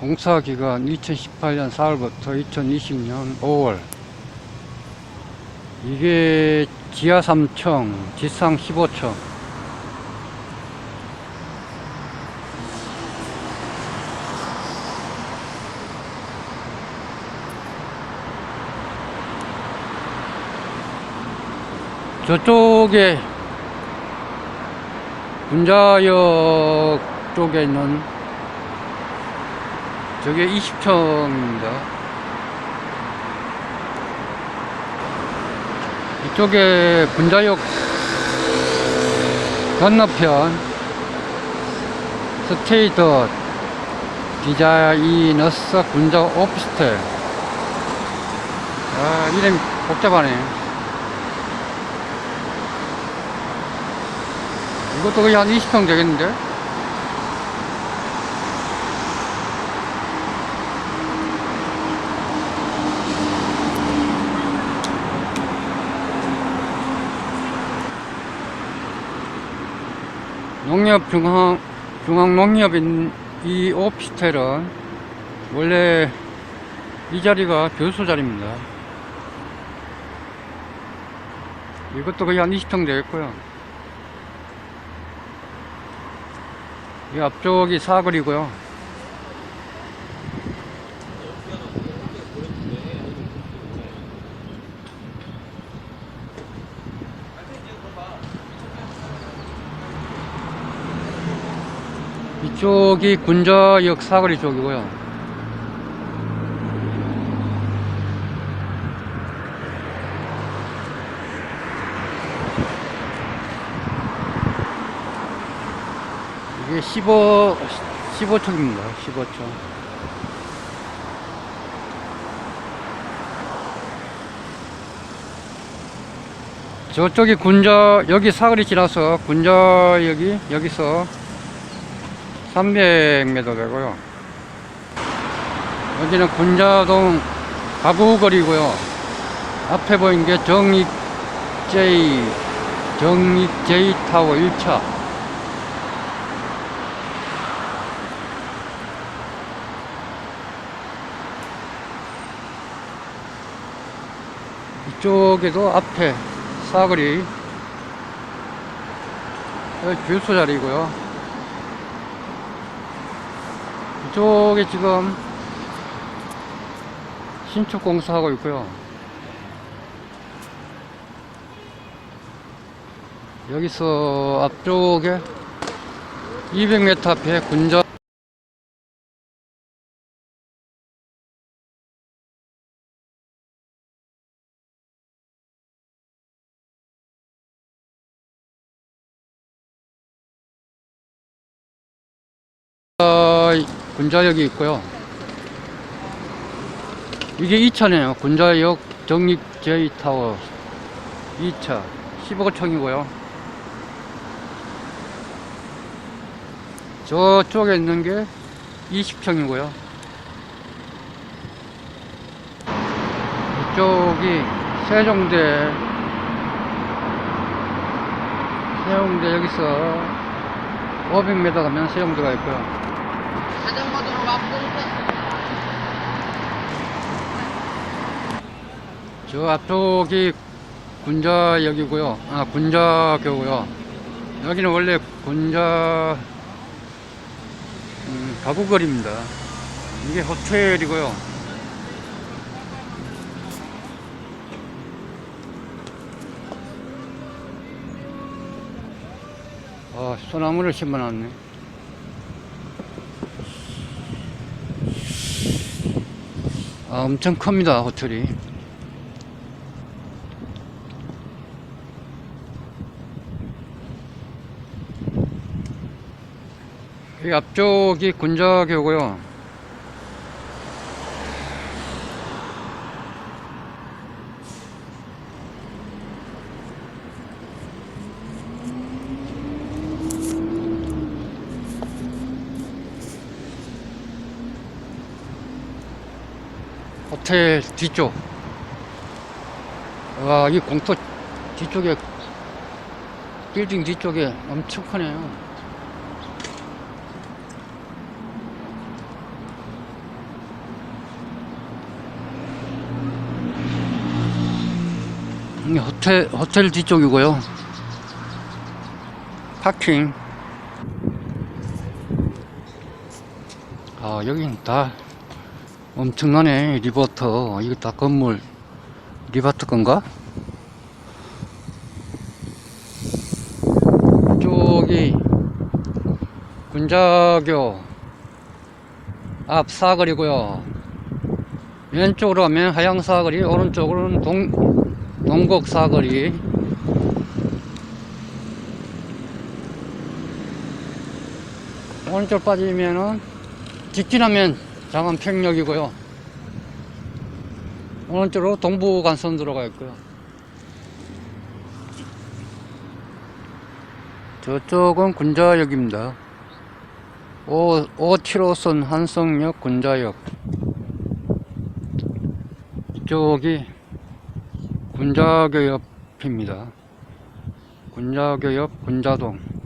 공사 기간 2018년 4월부터 2020년 5월. 이게 지하 3층, 지상 15층. 저쪽에 군자역 쪽에 있는 저게 20층입니다. 이쪽에 군자역 건너편 스테이트 디자이너스 군자 오피스텔. 아 이름 복잡하네. 이것도 거의 한 20평 되겠는데 농협 중앙 중앙 농협인 이 오피스텔은 원래 이 자리가 교수 자리입니다. 이것도 거의 한 20평 되겠고요. 이 앞쪽이 사거리고요. 이쪽이 군자역 사거리 쪽이고요. 이게 15, 15층입니다. 15층. 저쪽이 군자, 여기 사거리 지나서 군자역이 여기서 300m 되고요. 여기는 군자동 가구거리고요. 앞에 보이는 게 정익 J, 정익 J 타워 1차. 이쪽에도 앞에 사거리 주유소 자리고요. 이쪽에 지금 신축 공사하고 있고요. 여기서 앞쪽에 200m 앞에 군자 군자역이 있고요. 이게 2차네요. 군자역 정립 J타워 2차 15층이고요. 저쪽에 있는 게 20층이고요. 이쪽이 세종대 세종대 여기서 500m 가면 세종대가 있고요. 자전거 도로 앞으로 저 앞쪽이 군자역이고요. 아, 군자교고요. 여기는 원래 군자 음, 가구거리입니다. 이게 호텔이고요. 아, 소나무를 심어놨네. 아, 엄청 큽니다, 호텔이. 이 앞쪽이 군자교고요. 호텔 뒤쪽. 아, 와이 공터 뒤쪽에 빌딩 뒤쪽에 엄청 크네요. 호텔, 호텔 뒤쪽이고요. 파킹. 아 여기는 다 엄청나네. 리버터. 이거 다 건물. 리버터 건가? 이쪽이 군자교 앞 사거리고요. 왼쪽으로 가면 하양 사거리, 오른쪽으로는 동, 동곡 사거리. 오른쪽 빠지면은 직진하면 장안 평역이고요. 오른쪽으로 동부간선 들어가 있고요. 저쪽은 군자역입니다. 5, 575선 한성역 군자역. 이쪽이 군자교 옆입니다. 군자교 옆 군자동.